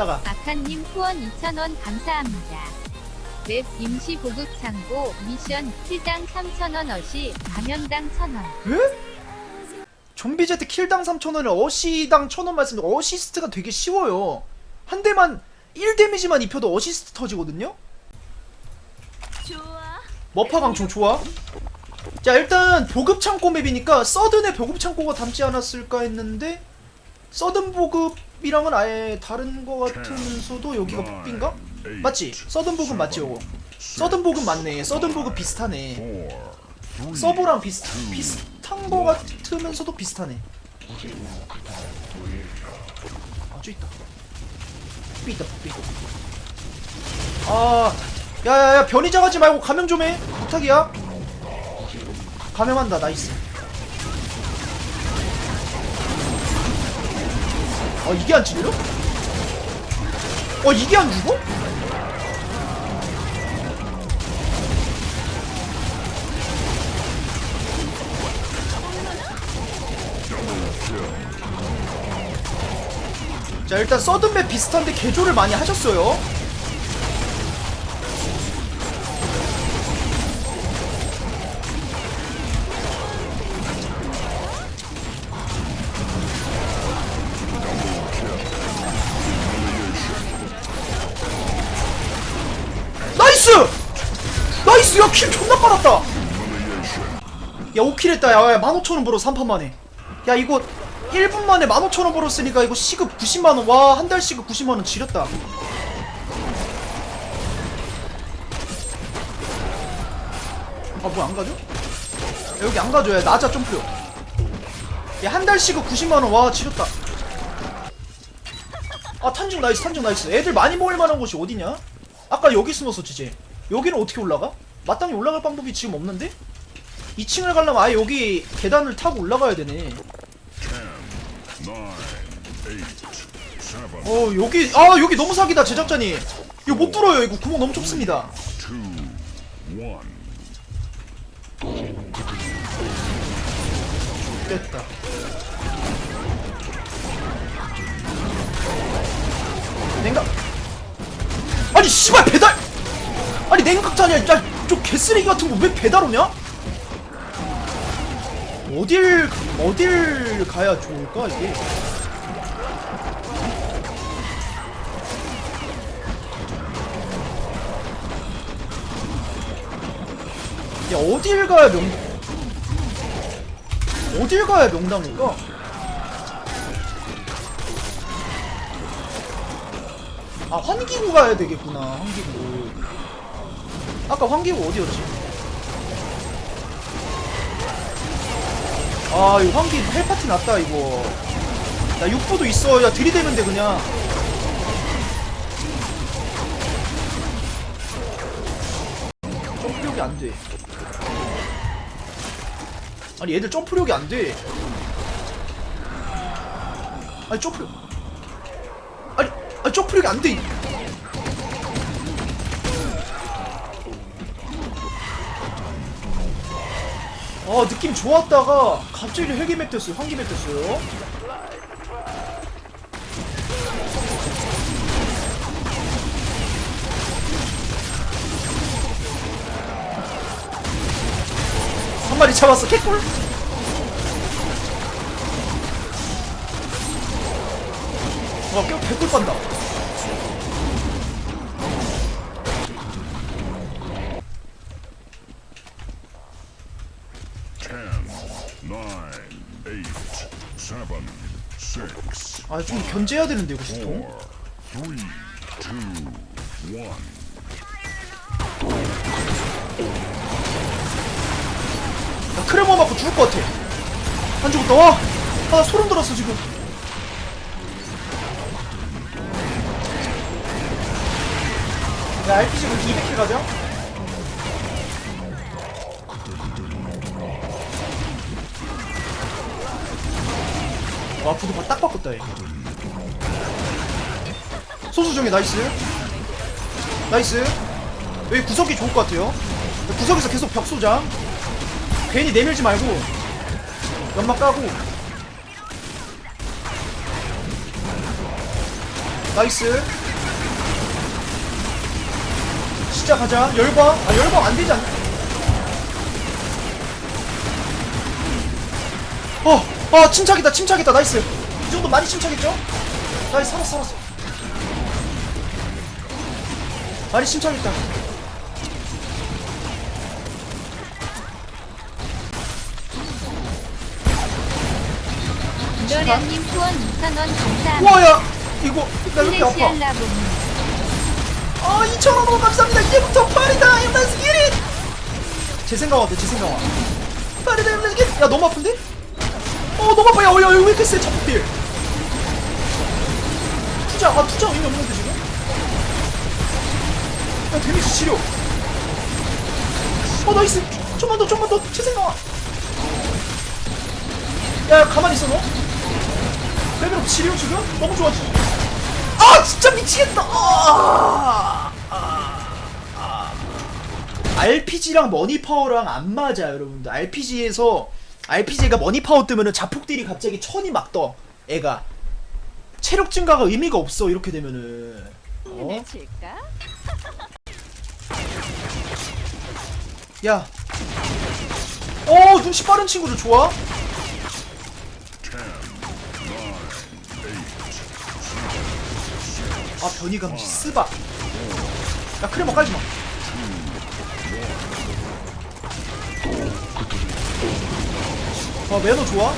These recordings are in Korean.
아카님 후원 2,000원 감사합니다. 맵 임시 보급 창고 미션 킬당 3,000원 어시 감염당 1,000원. 에? 좀비 제트 킬당 3,000원을 어시당 1,000원 말씀 어시스트가 되게 쉬워요 한 대만 1 데미지만 입혀도 어시스트 터지거든요 머파 강총 좋아 자 일단 보급 창고 맵이니까 서든의 보급 창고가 담지 않았을까 했는데 서든 보급 이랑은 아예 다른 거 같으면서도 여기가 폭빈가? 맞지? 서든 보급 맞지 요거 서든 보급 맞네 서든 보급 비슷하네 서버랑 비슷, 비슷한 거 같으면서도 비슷하네 아저 있다 삐 있다 삐 아, 야야야 변이자 가지 말고 감염 좀 해. 부탁이야. 감염한다. 나이스. 어 이게 안 찔려? 어 이게 안 죽어? 자 일단 서든맵 비슷한데 개조를 많이 하셨어요. 나이스! 나이스! 야, 킬 존나 빨았다! 야, 5킬 했다. 야, 야 15,000원 벌어, 3판 만에. 야, 이거 1분 만에 15,000원 벌었으니까 이거 시급 90만원. 와, 한 달 시급 90만원 지렸다. 아, 뭐안 가죠? 야, 여기 안 가죠. 야, 나자 점프요. 야, 한 달 시급 90만원. 와, 지렸다. 아, 탄중 나이스, 탄중 나이스. 애들 많이 모일 만한 곳이 어디냐? 아까 여기 숨었었지 쟤 여기는 어떻게 올라가? 마땅히 올라갈 방법이 지금 없는데? 2층을 가려면 아예 여기 계단을 타고 올라가야 되네. 어 여기 아 여기 너무 사기다 제작자님. 이거 못 뚫어요 이거. 구멍 너무 좁습니다. 됐다 아니 씨발 배달 아니 냉각자냐 야저 개쓰레기 같은 거 왜 배달 오냐? 어딜 어딜 가야 좋을까 이게? 야 어딜 가야 명 어딜 가야 명당일까? 아 환기구 가야 되겠구나 환기구. 아까 환기구 어디였지? 아 이거 환기 헬파티 났다 이거. 나 육부도 있어. 야 들이대면 돼 그냥. 점프력이 안돼. 아니 얘들 점프력이 안돼. 아니 점프력 점프력이 안돼. 아 느낌 좋았다가 갑자기 헬기맵 됐어요. 환기맵 됐어요. 한 마리 잡았어. 개꿀. 와 꽤, 개꿀 빤다 아 좀 견제해야 되는데 이거 시통. 나 크레모 맞고 죽을 것 같아. 안 죽었다. 와! 아, 나 소름 돋았어, 지금. 야, RPG 우리 200킬 가자. 와, 부도 딱 바꿨다, 얘. 소수정이 나이스. 나이스. 여기 구석이 좋을 것 같아요. 구석에서 계속 벽 쏘자. 괜히 내밀지 말고 연막 까고 나이스 가자 열광 아 열광 안 되지 않나 어, 어 침착이다 침착이다. 나이스. 이 정도 많이 침착했죠? 나이스 살았어 살았어. 많이 침착했다. 이러량님 후원 2,000원 감사합니다. 우와야 이거 나 이렇게 아파? 아 2,000원 너무 감사합니다. 이제부터 파리다 엠마스 기릿 제 생각 어때? 제 생각 와 파리다 엠마스 기릿 야 너무 아픈데? 어 너무 아파 야, 야, 야, 왜 이렇게 세 자폭딜? 투자 아 투자 의미 없는데 지금? 야 데미지 치료. 어 나이스. 좀만 더 좀만 더제 생각 와. 야, 가만히 있어 너 레벨업 치료 지금? 너무 좋아지 아 진짜 미치겠다. 아, 아, 아. RPG랑 머니파워랑 안 맞아 여러분들. RPG에서 RPG가 머니파워 뜨면은 자폭딜이 갑자기 천이 막 떠 애가 체력 증가가 의미가 없어 이렇게 되면은 어? 야 어, 눈치 빠른 친구들 좋아? 아, 변이감 스바. 야, 크레머 깔지 마. 아, 매너 좋아?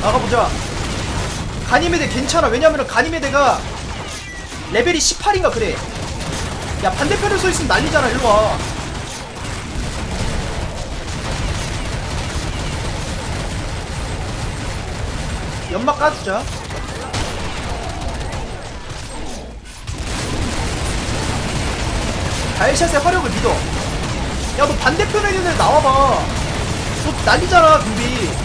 나가보자. 가니메데 괜찮아. 왜냐면은 가니메데가 레벨이 18인가 그래. 야 반대편에 서 있으면 난리잖아. 일로 와. 연막 까주자. 다이샷의 화력을 믿어. 야 너 반대편에 있는 애 나와봐. 너 난리잖아, 준비.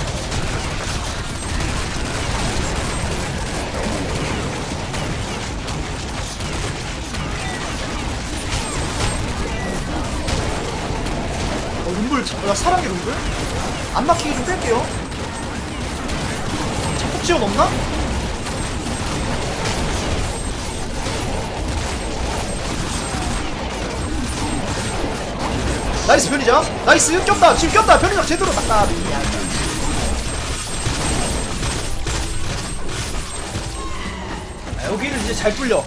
자- 야, 사랑의 rum블? 안 막히게 좀 뺄게요. 자폭 지원 없나? 나이스 변이자 나이스 꼈다 지금 꼈다 변이자 제대로 땄다. 아, 여기는 이제 잘 뚫려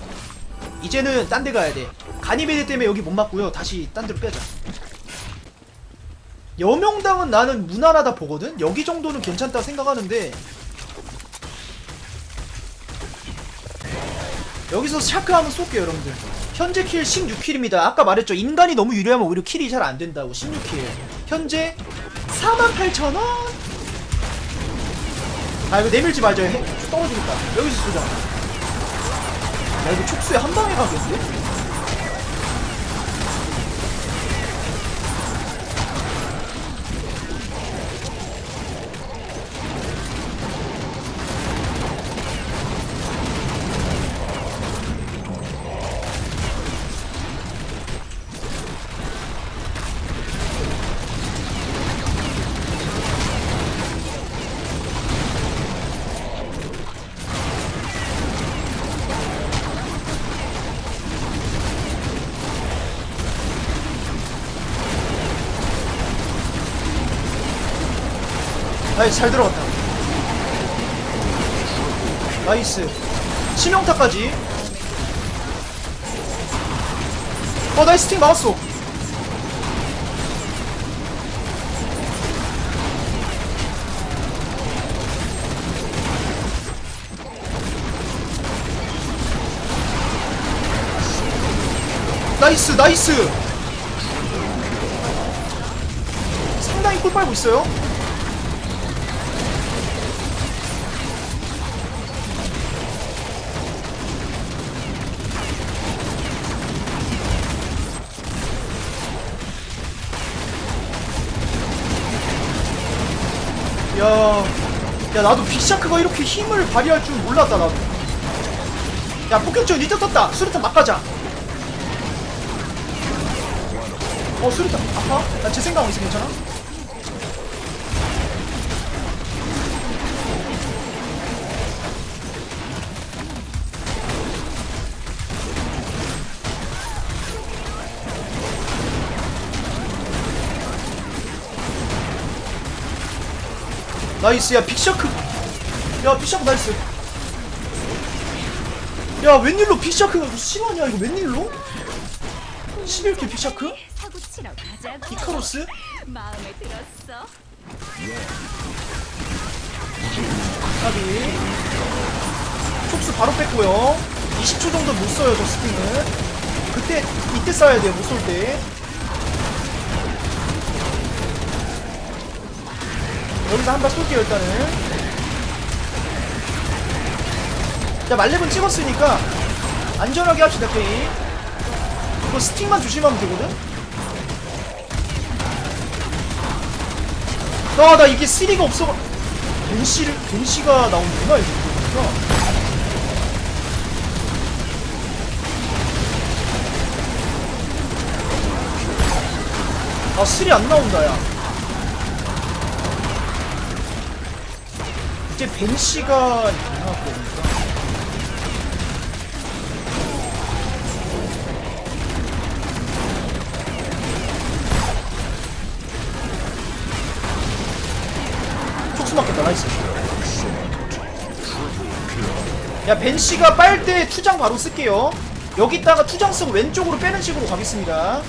이제는 딴 데 가야 돼 가니메데 때문에 여기 못 맞고요 다시 딴 데로 빼자 여명당은 나는 무난하다 보거든? 여기 정도는 괜찮다 생각하는데. 여기서 샤크 한번 쏠게요 여러분들. 현재 킬 16킬입니다. 아까 말했죠. 인간이 너무 유리하면 오히려 킬이 잘 안된다고. 16킬. 현재 48,000원? 아 이거 내밀지 말자. 해, 떨어지겠다. 여기서 쏘자. 야 이거 촉수에 한 방에 가겠는데? 나이스 잘 들어갔다. 나이스. 치명타까지. 어 나이스 스팅 막았어. 나이스 나이스. 상당히 꿀 빨고 있어요 야, 야 나도 빅샤크가 이렇게 힘을 발휘할 줄 몰랐다 나도. 야 폭격전 니트 떴다. 수류탄 막 가자. 어 수류탄 아파? 나제 생각하고 있어 괜찮아? 나이스 야 빅샤크. 야 빅샤크 나이스. 야 웬일로 빅샤크가 실화냐 이거 웬일로? 11킬 빅샤크? 이카로스? 까비 촉수 바로 뺐고요. 20초 정도 못 써요 저 스팅을. 그때 이때 써야 돼요 못 쏠때 여기서 한 발 쏠게요 일단은. 자 말렙은 찍었으니까 안전하게 합시다 게임. 이거 스팅만 조심하면 되거든? 아 나 이게 쓰리가 없어. 벤시를 벤시가 나오는구나 이거 보니까. 아 쓰리 안 나온다 야 이제 벤시가 나왔고 보니까 촉수 맞겠다 나이스 야 벤시가 빨때 투장 바로 쓸게요. 여기다가 투장 쓰고 왼쪽으로 빼는 식으로 가겠습니다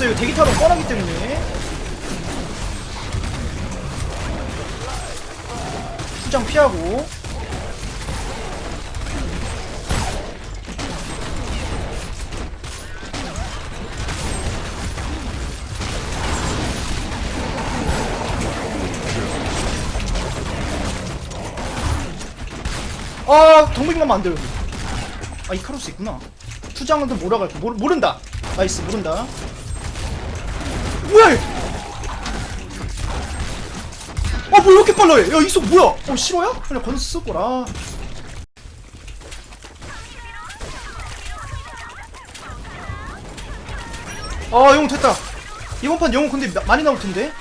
밀었어요. 대기타로 뻔하기 때문에. 투장 피하고. 아 동백만 안 여기. 아 이카로스 있구나. 투장은 또 몰아갈게 모르, 모른다. 나이스 모른다 뭐야 얘 아, 뭐 이렇게 빨라 얘? 야, 이속 뭐야? 어, 싫어야? 그냥 건스 거라. 아, 용 됐다. 이번 판용 근데 마- 많이 나올 텐데.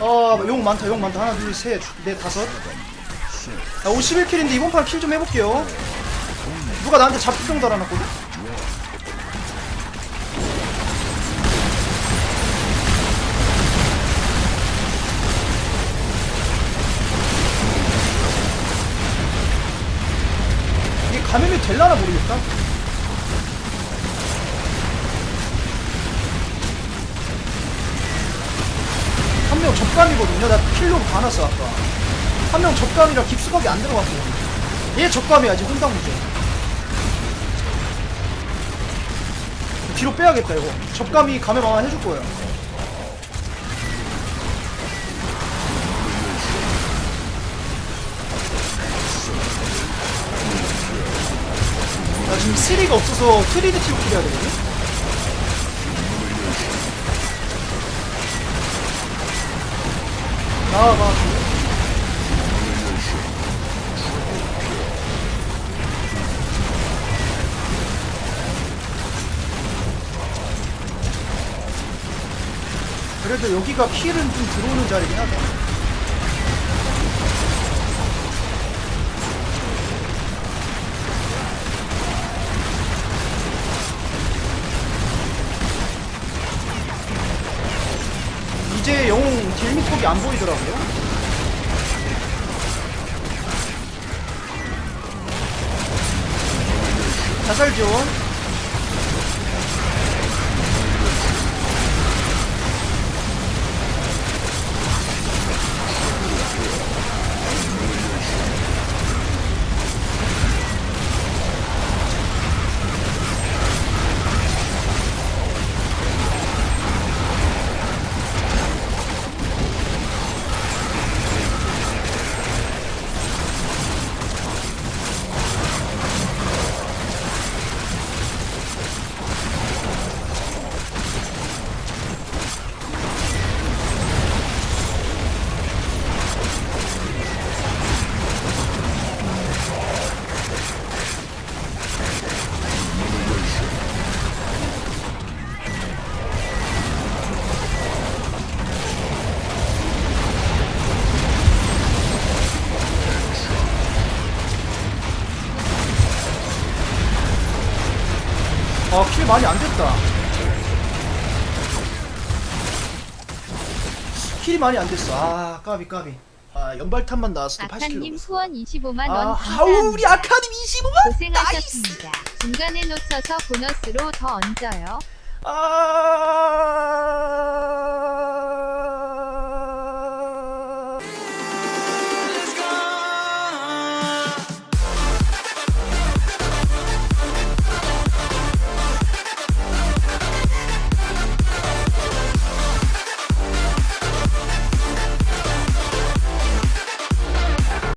아, 용 많다, 용 많다. 하나, 둘, 셋, 넷, 다섯. 아, 51킬인데 이번 판 킬 좀 해볼게요. 누가 나한테 잡병 달아놨거든? 봐놨어 아까. 한 명 적감이라 깊숙하게 안 들어갔어. 얘 적감이야 지금 혼당 문제. 뒤로 빼야겠다 이거. 적감이 감염 아마 해줄 거예요. 나 지금 3가 없어서 3D 티로 킬해야 되거든? 나와봐. 그래도 여기가 킬은 좀 들어오는 자리긴 하다. 딜미톡이 안 보이더라고요. 자살 지원. 많이 안 됐다 킬이 많이 안 됐어 아 까비 까비 아 연발탄만 나왔을 때 아카님 80킬로 후원 25만 원 아. 하우 우리 아카님 25만 고생하셨습니다. 중간에 놓쳐서 보너스로 더 얹어요. 아